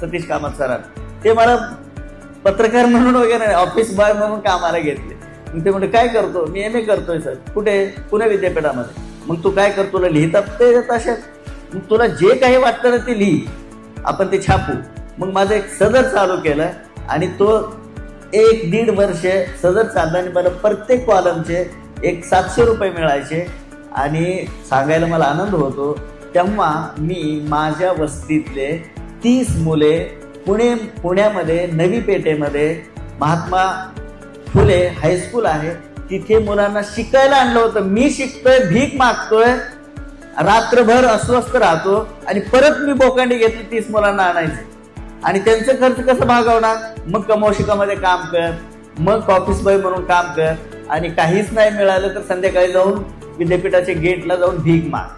सतीश कामत सरांना. ते मला पत्रकार म्हणून वगैरे नाही, ऑफिस बॉय म्हणून कामाला घेतले. मग ते म्हणते काय करतो? मी एम ए करतोय सर कुठे? पुणे विद्यापीठामध्ये. मग तू काय करतो तुला लिहितात ते तशाच मग तुला जे काही वाटतं ना ते लिही. आपण ते छापू. मग माझं एक सदर चालू केलं आणि तो एक दीड वर्ष सदर चालला मला प्रत्येक कॉलमचे एक सातशे रुपये मिळायचे आणि सांगायला मला आनंद होतो तेव्हा मी माझ्या वस्तीतले तीस मुले पुणे पुण्यामध्ये नवी पेठेमध्ये महात्मा फुले हायस्कूल आहे. तिथे मुलांना शिकायला आणलं होतं. मी शिकतोय भीक मागतोय रात्रभर अस्वस्थ राहतो आणि परत मी बोकांडी घेतली तीस मुलांना आणायचे. आणि त्यांचं खर्च कसं भागवणार? मग कमोशिकामध्ये काम कर मग ऑफिस बॉय म्हणून काम कर आणि काहीच नाही मिळालं तर संध्याकाळी जाऊन विद्यापीठाच्या गेटला जाऊन भीक माग.